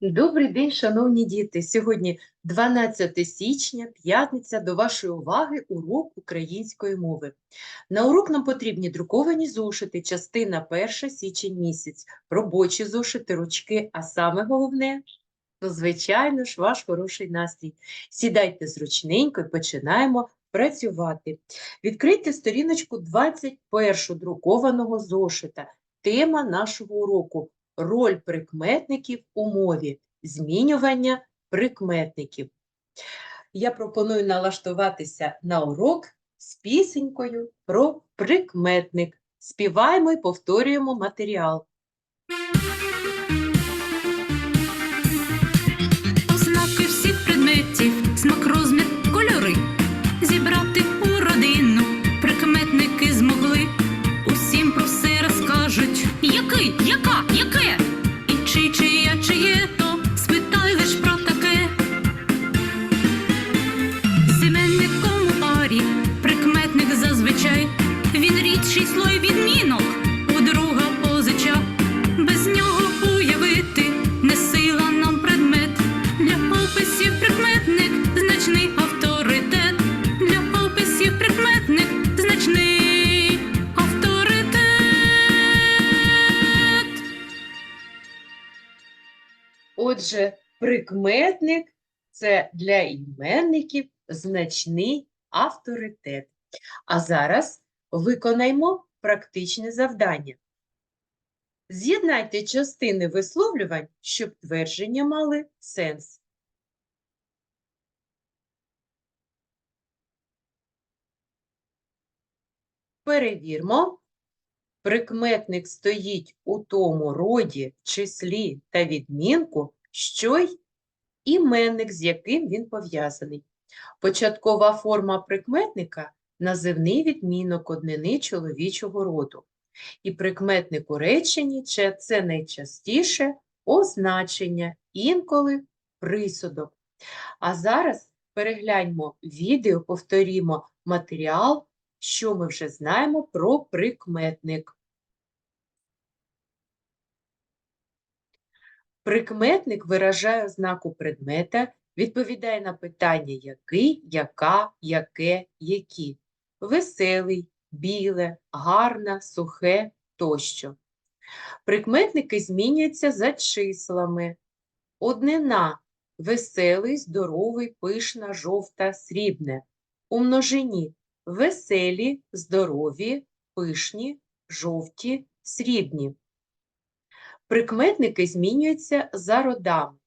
Добрий день, шановні діти! Сьогодні 12 січня, п'ятниця, до вашої уваги урок української мови. На урок нам потрібні друковані зошити, частина перша, січень місяць, робочі зошити, ручки, а саме головне, ну, звичайно ж, ваш хороший настрій. Сідайте зручненько і починаємо працювати. Відкрийте сторіночку 21 друкованого зошита. Тема нашого уроку роль прикметників у мові, змінювання прикметників. Я пропоную налаштуватися на урок з пісенькою про прикметник. Співаємо і повторюємо матеріал. Отже, прикметник це для іменників значний авторитет. А зараз виконаймо практичне завдання. З'єднайте частини висловлювань, щоб твердження мали сенс. Перевірмо. Прикметник стоїть у тому роді, числі та відмінку, що й іменник, з яким він пов'язаний. Початкова форма прикметника – називний відмінок однини чоловічого роду. І прикметник у реченні це, найчастіше означення, інколи присудок. А зараз перегляньмо відео, повторімо матеріал, що ми вже знаємо про прикметник. Прикметник виражає ознаку предмета, відповідає на питання який, яка, яке, які. Веселий, біле, гарна, сухе тощо. Прикметники змінюються за числами. Однина – веселий, здоровий, пишна, жовта, срібне. У множині – веселі, здорові, пишні, жовті, срібні. Прикметники змінюються за родами.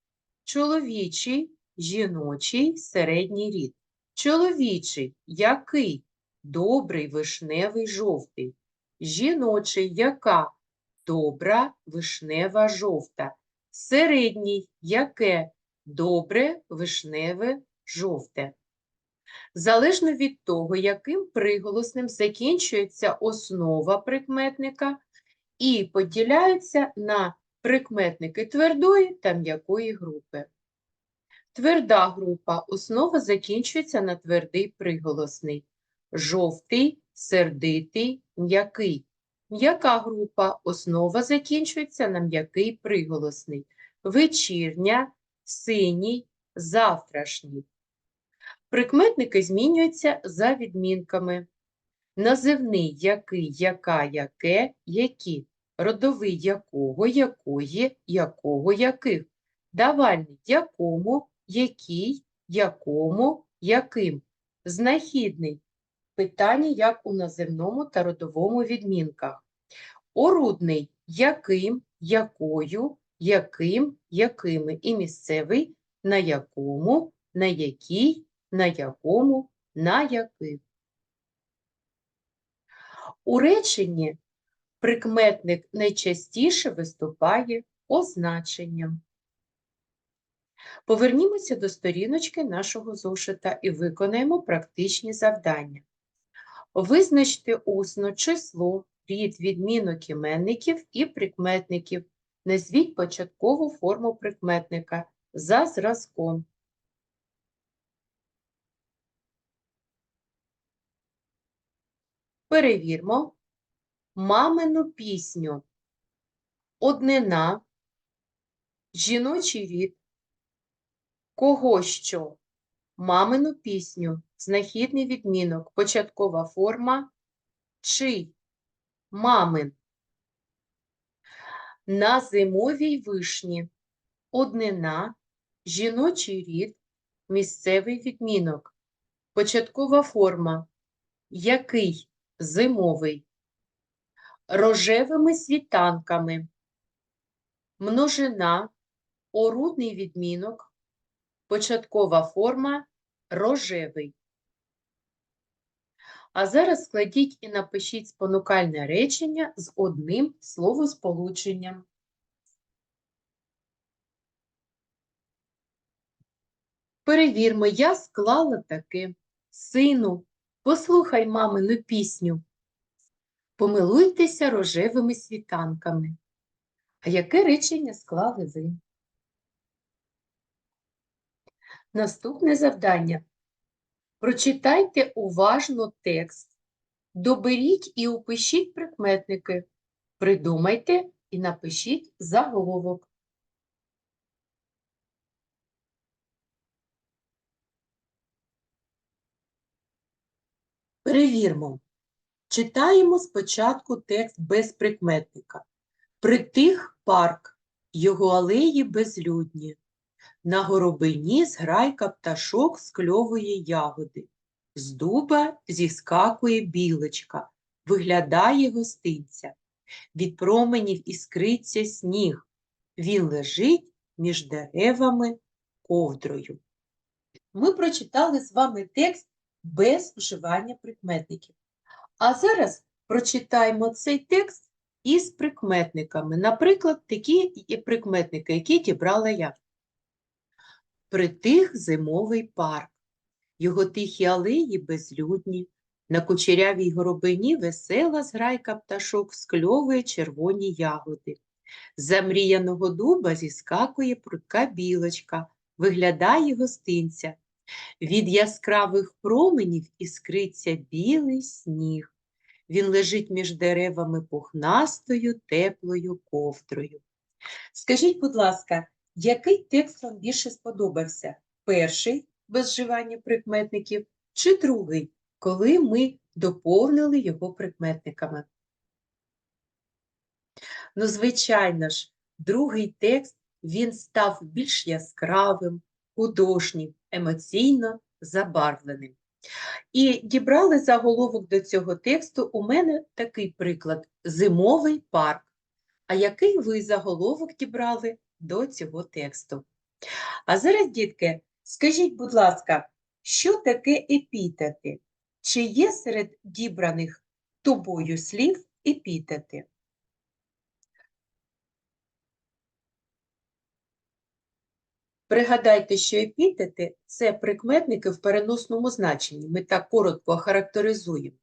Чоловічий, жіночий, середній рід. Чоловічий – який? Добрий, вишневий, жовтий. Жіночий – яка? Добра, вишнева, жовта. Середній – яке? Добре, вишневе, жовте. Залежно від того, яким приголосним закінчується основа прикметника, і поділяються на прикметники твердої та м'якої групи. Тверда група основа закінчується на твердий приголосний. Жовтий, сердитий, м'який. М'яка група основа закінчується на м'який приголосний. Вечірня, синій, завтрашній. Прикметники змінюються за відмінками. Називний який, яка, яке, які. Родовий якого, якої, якого, яких. Давальний якому, який, якому, яким. Знахідний питання як у називному та родовому відмінках. Орудний яким, якою, яким, якими. І місцевий на якому, на якій, на якому, на яких. У реченні прикметник найчастіше виступає означенням. Повернімося до сторіночки нашого зошита і виконаємо практичні завдання. Визначте усно число, рід, відмінок іменників і прикметників. Назвіть початкову форму прикметника за зразком. Перевірмо мамину пісню. Однина жіночий рід, кого що, мамину пісню, знахідний відмінок, початкова форма, чий, мамин. На зимовій вишні, однина, жіночий рід, місцевий відмінок, початкова форма, який, зимовий, рожевими світанками, множина, орудний відмінок, початкова форма рожевий. А зараз складіть і напишіть спонукальне речення з одним словосполученням. Перевірмо, я склала таке. Сину, послухай мамину пісню. Помилуйтеся рожевими світанками. А яке речення склали ви? Наступне завдання. Прочитайте уважно текст, доберіть і опишіть прикметники, придумайте і напишіть заголовок. Перевірмо. Читаємо спочатку текст без прикметника. Притих парк, його алеї безлюдні. На горобині зграйка пташок скльовує ягоди. З дуба зіскакує білочка, виглядає гостинця. Від променів іскриться сніг. Він лежить між деревами ковдрою. Ми прочитали з вами текст без вживання прикметників. А зараз прочитаємо цей текст із прикметниками. Наприклад, такі прикметники, які дібрала я. Притих зимовий парк, його тихі алеї безлюдні, на кучерявій горобині весела зграйка пташок скльовує червоні ягоди. З замріяного дуба зіскакує прудка білочка, виглядає гостинця. Від яскравих променів іскриться білий сніг. Він лежить між деревами пухнастою, теплою ковдрою. Скажіть, будь ласка, який текст вам більше сподобався? Перший без вживання прикметників чи другий, коли ми доповнили його прикметниками? Ну, звичайно ж, другий текст він став більш яскравим, художнім, емоційно забарвленим. І дібрали заголовок до цього тексту у мене такий приклад Зимовий парк. А який ви заголовок дібрали до цього тексту? А зараз, дітки, скажіть, будь ласка, що таке епітети? Чи є серед дібраних тобою слів епітети? Пригадайте, що епітети – це прикметники в переносному значенні. Ми так коротко характеризуємо.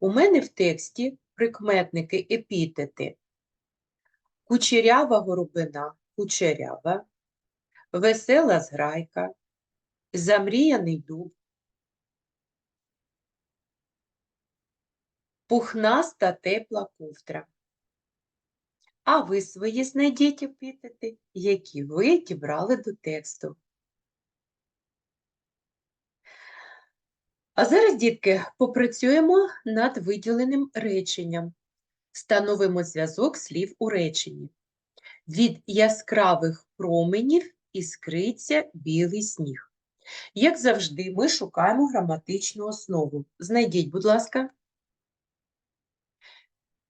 У мене в тексті прикметники епітети. Кучерява горобина, кучерява, весела зграйка, замріяний дуб, пухнаста тепла ковдра. А ви свої знайдіть епітети, які ви дібрали до тексту. А зараз, дітки, попрацюємо над виділеним реченням. Встановимо зв'язок слів у реченні. Від яскравих променів іскриться білий сніг. Як завжди, ми шукаємо граматичну основу. Знайдіть, будь ласка.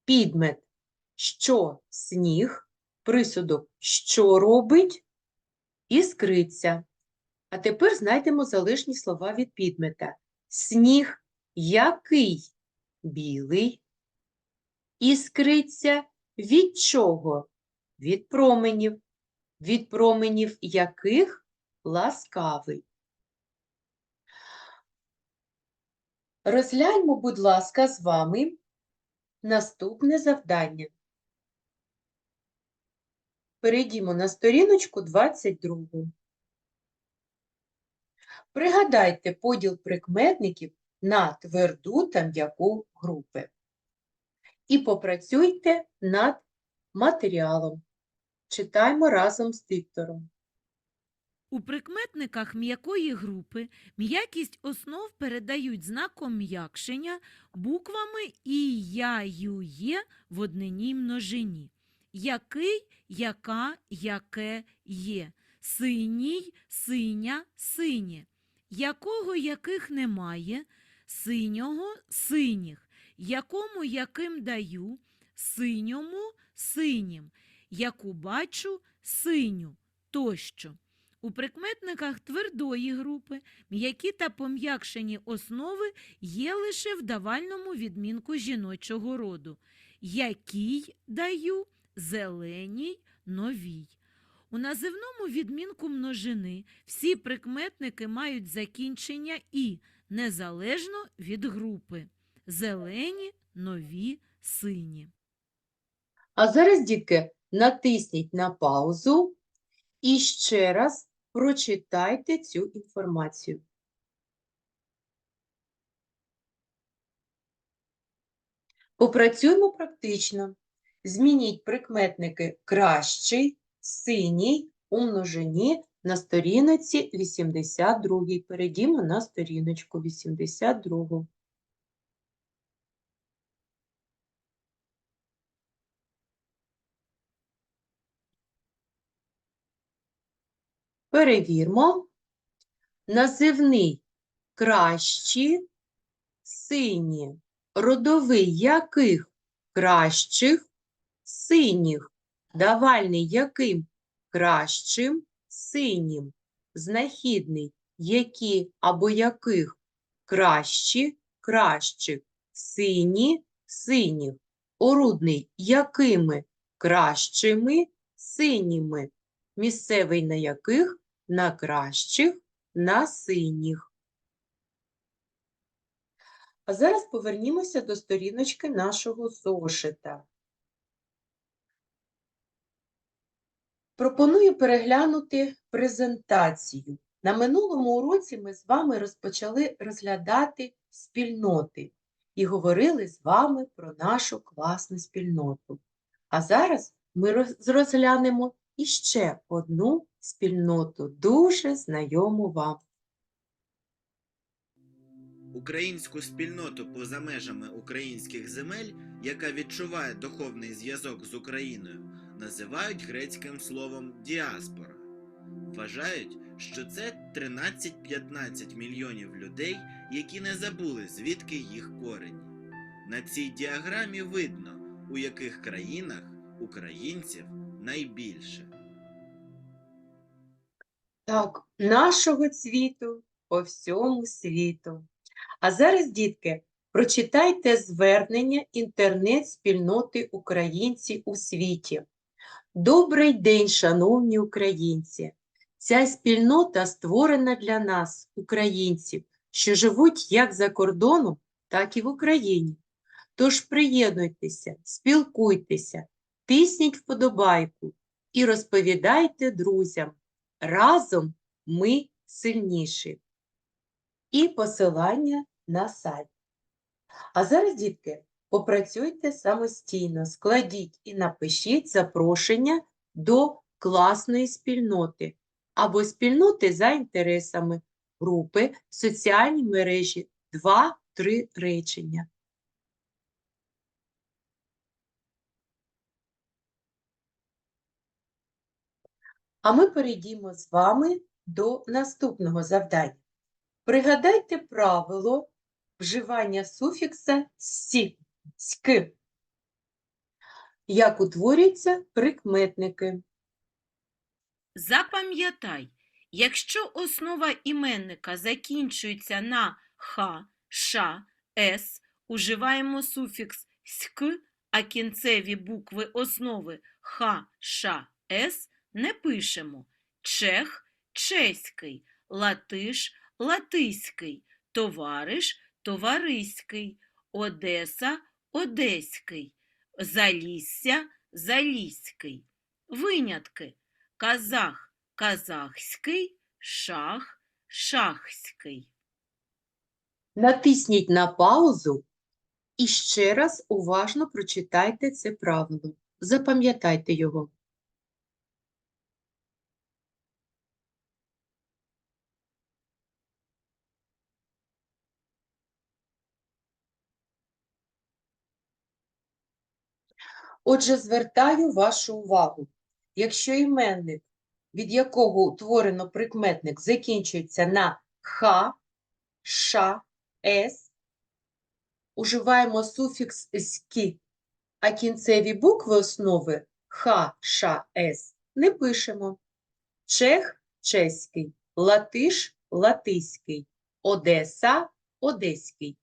Підмет що сніг, присудок що робить, іскриться. А тепер знайдемо залишні слова від підмета. Сніг який білий, іскриться від чого? Від променів, від променів яких ласкавий. Розгляньмо, будь ласка, з вами наступне завдання. Перейдімо на сторіночку 22. Пригадайте поділ прикметників на тверду та м'яку групи. І попрацюйте над матеріалом. Читаємо разом з диктором. У прикметниках м'якої групи м'якість основ передають знаком м'якшення буквами і я, ю, є в однині множині. Який, яка, яке, є. Синій, синя, синє. Якого, яких немає. Синього, синіх. Якому, яким даю. Синьому, синім. Яку бачу, синю. Тощо. У прикметниках твердої групи м'які та пом'якшені основи є лише в давальному відмінку жіночого роду. Якій даю, зеленій, новій. У називному відмінку множини всі прикметники мають закінчення і незалежно від групи. Зелені, нові, сині. А зараз, дітки, натисніть на паузу і ще раз прочитайте цю інформацію. Попрацюємо практично. Змініть прикметники кращий, синій у множині на сторінці 82. Перейдімо на сторіночку 82. Перевірмо. Називний кращі, сині. Родовий яких кращих, синіх. Давальний яким кращим, синім. Знахідний які або яких кращі, кращих, сині, синіх. Орудний якими кращими, синіми місцевий на яких? На кращих, на синіх. А зараз повернімося до сторіночки нашого зошита. Пропоную переглянути презентацію. На минулому уроці ми з вами розпочали розглядати спільноти і говорили з вами про нашу класну спільноту. А зараз ми розглянемо іще одну спільноту, дуже знайому вам. Українську спільноту поза межами українських земель, яка відчуває духовний зв'язок з Україною, називають грецьким словом діаспора. Вважають, що це 13-15 мільйонів людей, які не забули, звідки їх корені. На цій діаграмі видно, у яких країнах українців найбільше. Так, нашого цвіту по всьому світу. А зараз, дітки, прочитайте звернення інтернет-спільноти українці у світі. Добрий день, шановні українці! Ця спільнота створена для нас, українців, що живуть як за кордоном, так і в Україні. Тож приєднуйтеся, спілкуйтеся, тисніть вподобайку і розповідайте друзям. Разом ми сильніші. І посилання на сайт. А зараз, дітки, попрацюйте самостійно, складіть і напишіть запрошення до класної спільноти або спільноти за інтересами групи соціальні мережі 2-3 речення. А ми перейдімо з вами до наступного завдання. Пригадайте правило вживання суфікса «сі», «ськи». Як утворюються прикметники. Запам'ятай, якщо основа іменника закінчується на х, ша, с, уживаємо суфікс ськ, а кінцеві букви основи х, ша, с не пишемо. Чех чеський, латиш латиський, товариш товариський, Одеса одеський, залісся заліський. Винятки казах казахський, шах шахський. Натисніть на паузу і ще раз уважно прочитайте це правило. Запам'ятайте його. Отже, звертаю вашу увагу. Якщо іменник, від якого утворено прикметник, закінчується на х, ш, с, уживаємо суфікс «ськи», а кінцеві букви основи х, ш, с не пишемо. Чех – чеський, латиш – латиський, Одеса – одеський.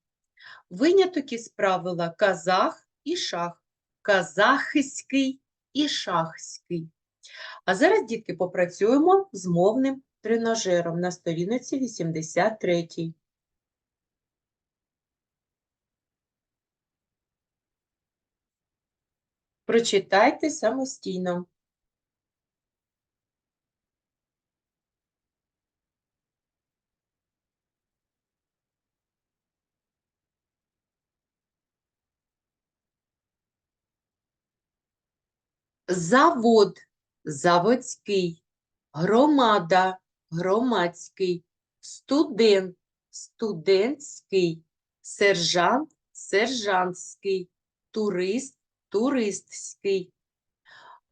Виняток із правила казах і шах, казахський і шахський. А зараз, дітки, попрацюємо з мовним тренажером на сторінці 83. Прочитайте самостійно. Завод – заводський, громада – громадський, студент – студентський, сержант – сержантський, турист – туристський,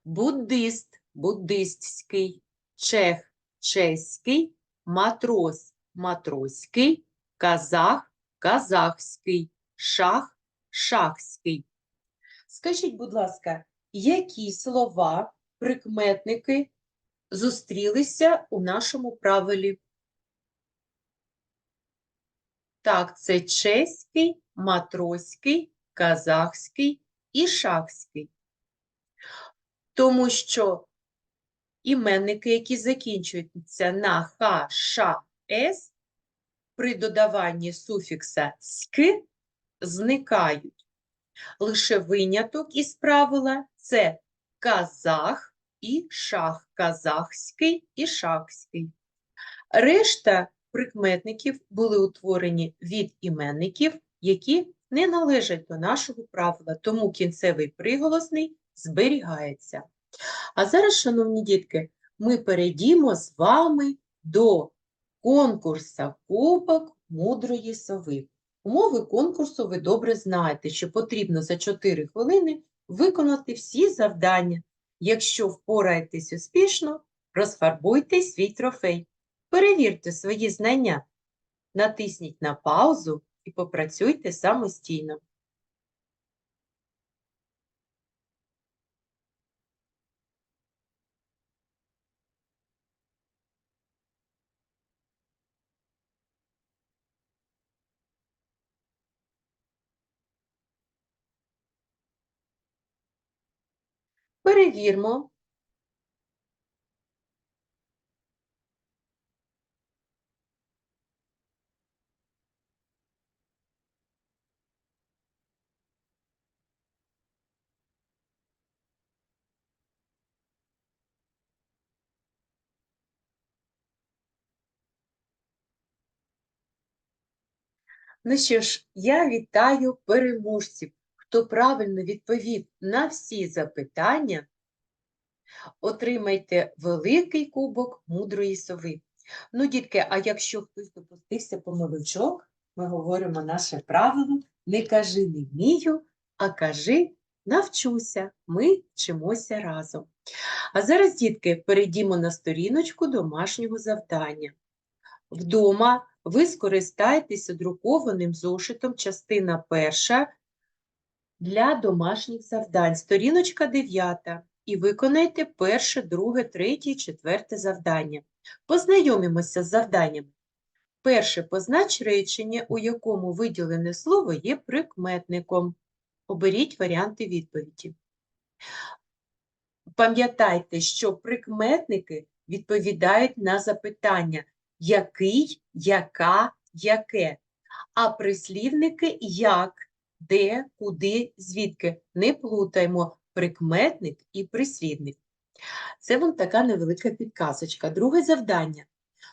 буддист – буддистський, чех – чеський, матрос – матроський, казах – казахський, шах – шахський. Скажіть, будь ласка, які слова, прикметники зустрілися у нашому правилі? Так, це чеський, матроський, казахський і шахський. Тому що іменники, які закінчуються на х, ш, с, при додаванні суфікса ськ зникають. Лише виняток із правила це казах і шах, казахський і шахський. Решта прикметників були утворені від іменників, які не належать до нашого правила, тому кінцевий приголосний зберігається. А зараз, шановні дітки, ми перейдімо з вами до конкурсу Кубок мудрої сови. Умови конкурсу ви добре знаєте, що потрібно за 4 хвилини виконати всі завдання. Якщо впораєтесь успішно, розфарбуйте свій трофей. Перевірте свої знання. Натисніть на паузу і попрацюйте самостійно. Перевірмо. Ну що ж, я вітаю переможців. Хто правильно відповів на всі запитання, отримайте великий кубок мудрої сови. Ну, дітки, а якщо хтось допустився помилочок, ми говоримо наше правило не кажи не вмію, а кажи навчуся. Ми вчимося разом. А зараз, дітки, перейдімо на сторіночку домашнього завдання. Вдома ви скористаєтеся друкованим зошитом частина перша для домашніх завдань, сторіночка 9, і виконайте перше, друге, третє, четверте завдання. Познайомімося з завданнями. Перше, познач речення, у якому виділене слово є прикметником. Оберіть варіанти відповіді. Пам'ятайте, що прикметники відповідають на запитання який, яка, яке, а прислівники як, де, куди, звідки. Не плутаймо прикметник і прислівник. Це вам така невелика підказочка. Друге завдання.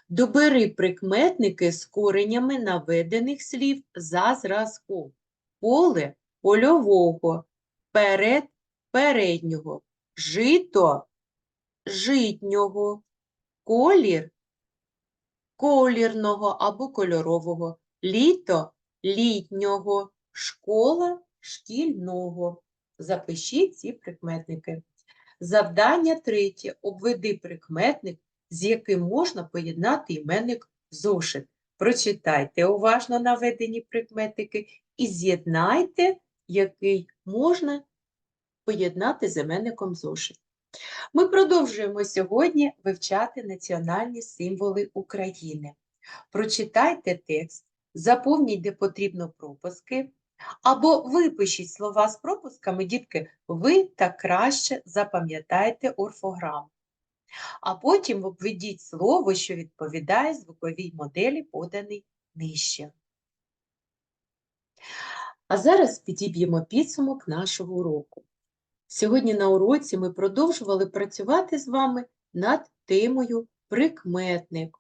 Добери прикметники з коренями наведених слів за зразком. Поле – польового, перед – переднього, жито – житнього, колір – колірного або кольорового, літо – літнього, школа – шкільного. запишіть ці прикметники. Завдання третє. Обведи прикметник, з яким можна поєднати іменник зошит. Прочитайте уважно наведені прикметники і з'єднайте, який можна поєднати з іменником зошит. Ми продовжуємо сьогодні вивчати національні символи України. Прочитайте текст, заповніть, де потрібно пропуски, або випишіть слова з пропусками, дітки, ви так краще запам'ятаєте орфограму. А потім обведіть слово, що відповідає звуковій моделі, поданій нижче. А зараз підіб'ємо підсумок нашого уроку. Сьогодні на уроці ми продовжували працювати з вами над темою прикметник.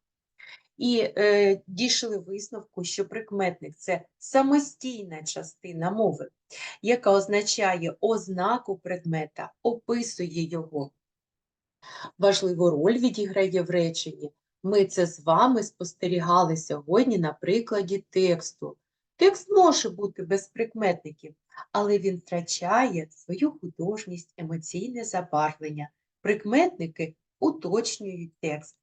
І е, дійшли висновку, що прикметник це самостійна частина мови, яка означає ознаку предмета, описує його. Важливу роль відіграє в реченні. Ми це з вами спостерігали сьогодні на прикладі тексту. Текст може бути без прикметників, але він втрачає свою художність, емоційне забарвлення. Прикметники уточнюють текст,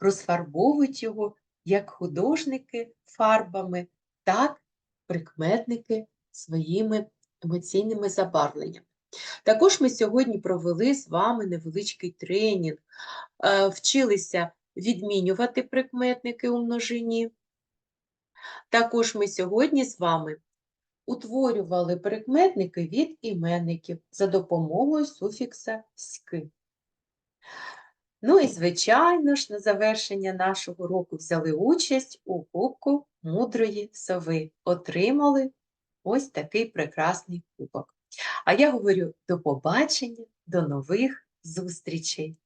розфарбовують його як художники фарбами, так прикметники своїми емоційними забарвленнями. Також ми сьогодні провели з вами невеличкий тренінг, е, вчилися відмінювати прикметники у множині. Також ми сьогодні з вами утворювали прикметники від іменників за допомогою суфікса «ськи». Ну і, звичайно ж, на завершення нашого року взяли участь у Кубку мудрої сови. Отримали ось такий прекрасний кубок. А я говорю до побачення, до нових зустрічей!